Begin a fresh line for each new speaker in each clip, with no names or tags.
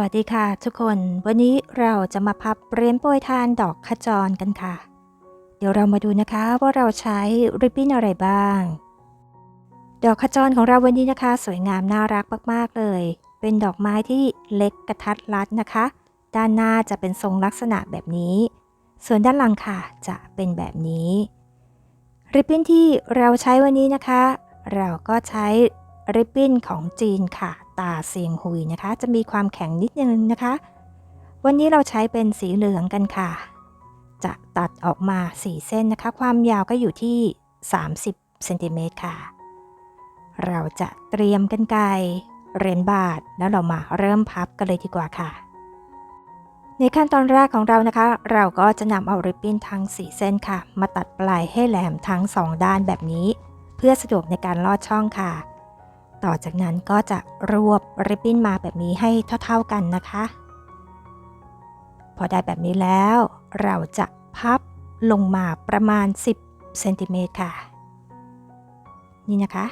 วัสดีค่ะทุกคน วันนี้เราจะมาพับเรียญโปรยทานดอกขจรกันค่ะ เดี๋ยวเรามาดูนะคะว่าเราใช้ริบบิ้นอะไรบ้าง ดอกขจรของเราวันนี้นะคะ สวยงามน่ารักมากๆเลย เป็นดอกไม้ที่เล็กกระทัดรัดนะคะ ด้านหน้าจะเป็นทรงลักษณะแบบนี้ ส่วนด้านหลังค่ะจะเป็นแบบนี้ ริบบิ้นที่เราใช้วันนี้นะคะ เราก็ใช้ริบบิ้นของจีนค่ะ ตาเซียงหุยนะคะ จะมีความแข็งนิดนึงนะคะ วันนี้เราใช้เป็นสีเหลืองกันค่ะ จะตัดออกมา4เส้นนะคะ ความยาวก็อยู่ที่ 30เซนติเมตรค่ะ เราจะเตรียมกันไกเรียญบาทแล้วเรามาเริ่มพับกันเลยดีกว่าค่ะ ในขั้นตอนแรกของเรานะคะ เราก็จะนำเอาริบบิ้นทั้ง4เส้นค่ะ มาตัดปลายให้แหลมทั้ง 2 ด้านแบบนี้ เพื่อสะดวกในการลอดช่องค่ะ ต่อจากนั้นก็จะรวบริบบิ้นมาแบบนี้ให้เท่าๆกันนะคะ พอได้แบบนี้แล้ว เราจะพับลงมาประมาณ 10เซนติเมตรค่ะ นี่นะคะ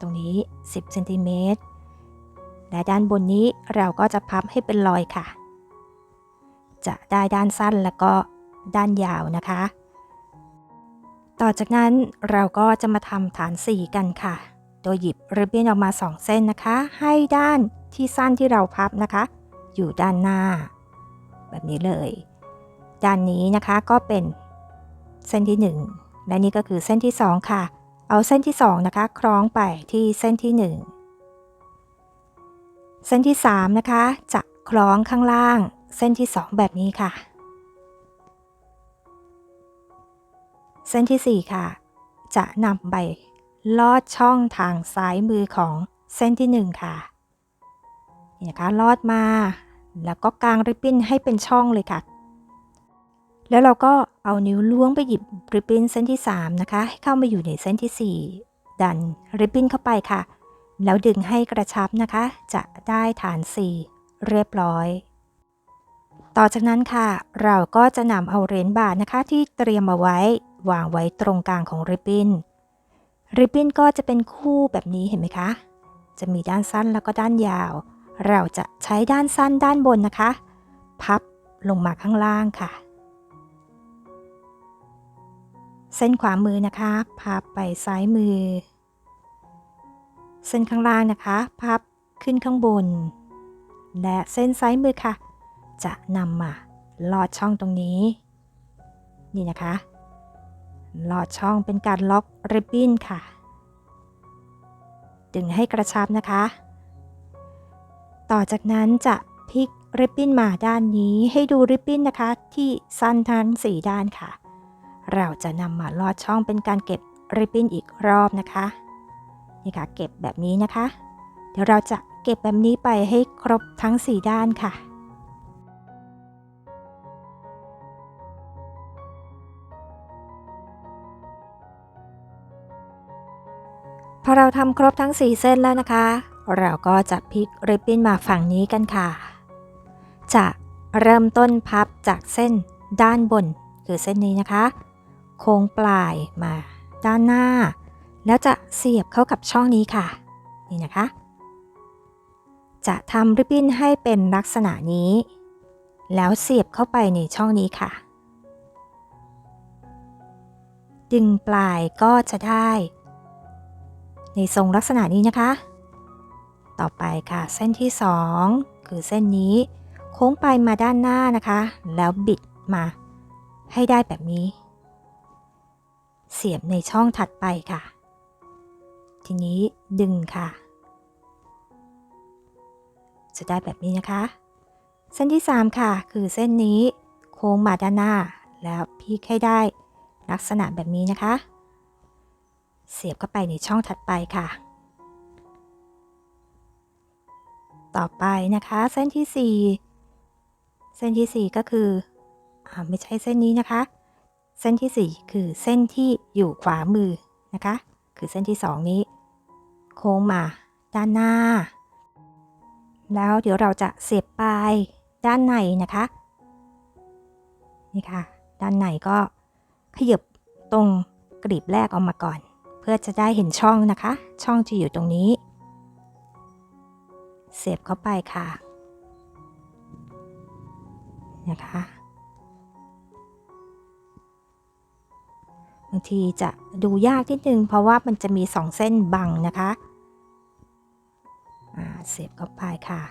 ตรงนี้ 10เซนติเมตรและด้านบนนี้เราก็จะพับให้เป็นรอยค่ะ จะได้ด้านสั้นแล้วก็ด้านยาวนะคะ ต่อจากนั้นเราก็จะมาทำฐานสีกันค่ะ โดยหยิบริบบิ้นออกมา 2 เส้นนะคะ ให้ด้านที่สั้นที่เราพับนะคะ อยู่ด้านหน้า แบบนี้เลย ด้านนี้นะคะก็เป็นเส้นที่ 1 และนี่ก็คือเส้นที่ 2 ค่ะ เอาเส้นที่ 2 นะคะ คล้องไปที่เส้นที่ 1 เส้นที่ 3 นะคะ จะคล้องข้างล่าง เส้นที่ 2 แบบนี้ค่ะ เส้นที่ 4 ค่ะ จะนำใบ ลอดช่องทางซ้ายมือของเส้นที่ 1 ค่ะนี่นะคะลอดมา แล้วก็กางริบบิ้นให้เป็นช่องเลยค่ะ แล้วเราก็เอานิ้วล้วงไปหยิบริบบิ้นเส้นที่ 3 นะคะ ให้เข้ามาอยู่ในเส้นที่ 4 ดันริบบิ้นเข้าไปค่ะ แล้วดึงให้กระชับนะคะ จะได้ฐาน 4 เรียบร้อย ต่อจากนั้นค่ะ เราก็จะนำเอาเหรียญบาทนะคะที่เตรียมเอาไว้วางไว้ตรงกลางของริบบิ้น ริบบิ้นก็จะเป็นคู่แบบนี้เห็นไหมคะ จะมีด้านสั้นแล้วก็ด้านยาว เราจะใช้ด้านสั้นด้านบนนะคะ พับลงมาข้างล่างค่ะ เส้นขวามือนะคะพับไปซ้ายมือ เส้นข้างล่างนะคะ พับขึ้นข้างบน และเส้นซ้ายมือค่ะ จะนำมาลอดช่องตรงนี้ นี่นะคะ ลอดช่องเป็นการล็อกริบบิ้นค่ะ ดึงให้กระชับนะคะ ต่อจากนั้นจะพลิกริบบิ้นมาด้านนี้ให้ดูริบบิ้นนะคะ ที่สั้นทั้งสี่ด้านค่ะ เราจะนำมาลอดช่องเป็นการเก็บริบบิ้นอีกรอบนะคะนี่ค่ะเก็บแบบนี้นะคะ เดี๋ยวเราจะเก็บแบบนี้ไปให้ครบทั้ง 4 ด้านค่ะ พอเราทำครบทั้ง 4 เส้นแล้วนะคะ เราก็จะพลิกริบบิ้นมาฝั่งนี้กันค่ะ จะเริ่มต้นพับจากเส้นด้านบน คือเส้นนี้นะคะ โค้งปลายมาด้านหน้า แล้วจะเสียบเข้ากับช่องนี้ค่ะ นี่นะคะ จะทำริบบิ้นให้เป็นลักษณะนี้ แล้วเสียบเข้าไปในช่องนี้ค่ะ ดึงปลายก็จะได้ ในทรงลักษณะนี้นะคะ ต่อไปค่ะ เส้นที่ 2 คือเส้นนี้ โค้งไปมาด้านหน้านะคะ แล้วบิดมาให้ได้แบบนี้ เสียบในช่องถัดไปค่ะ ทีนี้ดึงค่ะ จะได้แบบนี้นะคะ เส้นที่ 3 ค่ะ คือเส้นนี้ โค้งมาด้านหน้า แล้วพลิกให้ได้ ลักษณะแบบนี้นะคะ เสียบเข้าไปในช่องถัดไปค่ะ ต่อไปนะคะเส้นที่ 4 เส้นที่ 4 ก็คืออไม่ใช่เส้นนี้นะคะ เส้นที่ 4 คือเส้นที่อยู่ขวามือนะคะ คือเส้นที่ 2 นี้ โค้งมาด้านหน้า แล้วเดี๋ยวเราจะเสียบปลายด้านในนะคะ นี่ค่ะ ด้านในก็ขยับตรงกรีบแรกออกมาก่อน เพื่อจะได้เห็นช่องนะคะ ช่องจะอยู่ตรงนี้ เสียบเข้าไปค่ะ นะคะบางทีจะดูยากนิดนึงเพราะว่ามันจะมีสองเส้นบังนะคะเสียบเข้าไปค่ะ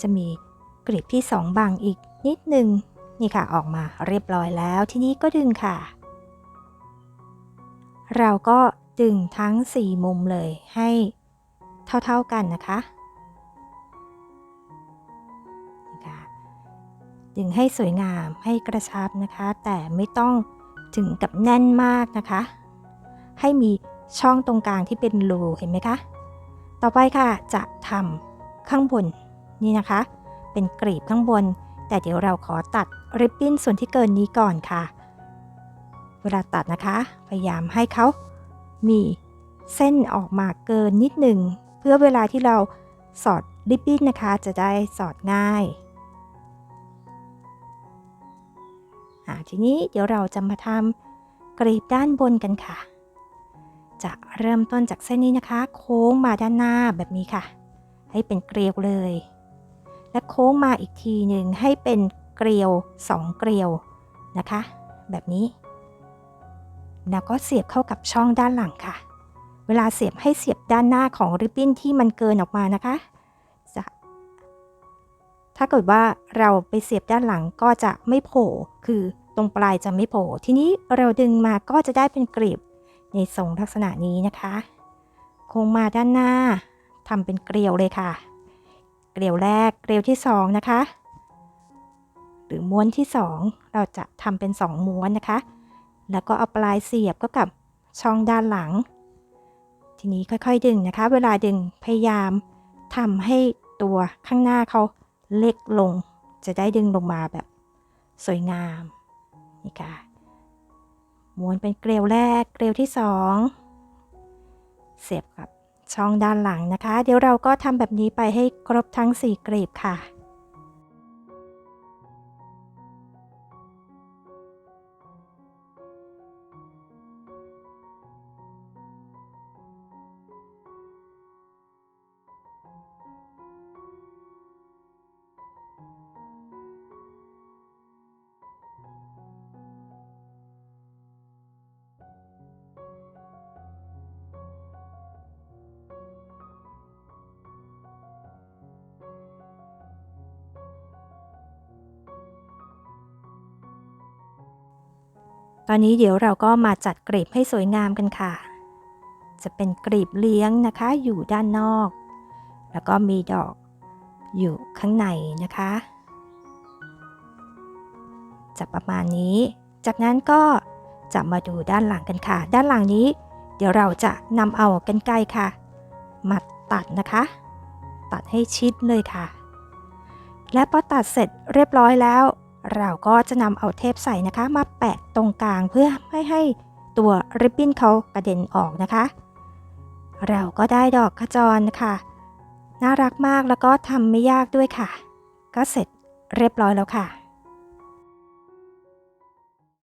จะมีกรีบที่2บังอีกนิดนึง นี่ค่ะออกมาเรียบร้อยแล้วทีนี้ก็ดึงค่ะ เราก็ดึงทั้ง 4 มุมเลยให้เท่าๆกันนะคะนี่ค่ะดึงให้สวยงามให้กระชับนะคะ แต่ไม่ต้องถึงกับแน่นมากนะคะ ให้มีช่องตรงกลางที่เป็นรูเห็นไหมคะ ต่อไปค่ะจะทำข้างบนนี่นะคะ เป็นกรีบข้างบน แต่เดี๋ยวเราขอตัด ริบบิ้นส่วนที่เกินนี้ก่อนค่ะ เวลาตัดนะคะ พยายามให้เขามีเส้นออกมาเกินนิดหนึ่ง เพื่อเวลาที่เราสอดริบบิ้นนะคะ จะได้สอดง่ายาทีนี้เดี๋ยวเราจะมาทำกรีบด้านบนกันค่ะ จะเริ่มต้นจากเส้นนี้นะคะ โค้งมาด้านหน้าแบบนี้ค่ะ ให้เป็นเกลียวเลย และโค้งมาอีกทีหนึ่งให้เป็น เกลียวสองเกลียวนะคะ แบบนี้ แล้วก็เสียบเข้ากับช่องด้านหลังค่ะ เวลาเสียบให้เสียบด้านหน้าของริบบิ้นที่มันเกินออกมานะคะจะถ้าเกิดว่าเราไปเสียบด้านหลังก็จะไม่โผล่คือตรงปลายจะไม่โผล่ทีนี้เราดึงมาก็จะได้เป็นกลีบในทรงลักษณะนี้นะคะโค้งมาด้านหน้าทำเป็นเกลียวเลยค่ะ เกลียวแรกเกลียวที่สองนะคะ รือม้วนที่สองเราจะทำเป็นสองม้วนนะคะ แล้วก็เอาปลายเสียบก็กับช่องด้านหลัง ทีนี้ค่อยๆดึงนะคะ เวลาดึงพยายามทำให้ตัวข้างหน้าเขาเล็กลง จะได้ดึงลงมาแบบสวยงามนี่ค่ะม้วนเป็นเกลียวแรกเกลียวที่สองเสียบกับช่องด้านหลังนะคะ เดี๋ยวเราก็ทำแบบนี้ไปให้ครบทั้ง 4 กลีบค่ะ ตอนนี้เดี๋ยวเราก็มาจัดกลีบให้สวยงามกันค่ะ จะเป็นกลีบเลี้ยงนะคะอยู่ด้านนอก แล้วก็มีดอกอยู่ข้างในนะคะ จะประมาณนี้ จากนั้นก็จะมาดูด้านหลังกันค่ะ ด้านหลังนี้ เดี๋ยวเราจะนำเอากันไกรค่ะ มาตัดนะคะ ตัดให้ชิดเลยค่ะ และพอตัดเสร็จเรียบร้อยแล้ว เราก็จะนำเอาเทปใส่นะคะมาแปะตรงกลางเพื่อไม่ให้ตัวริบบิ้นเขากระเด็นออกนะคะ เราก็ได้ดอกขจรค่ะ น่ารักมากแล้วก็ทำไม่ยากด้วยค่ะ ก็เสร็จเรียบร้อยแล้วค่ะ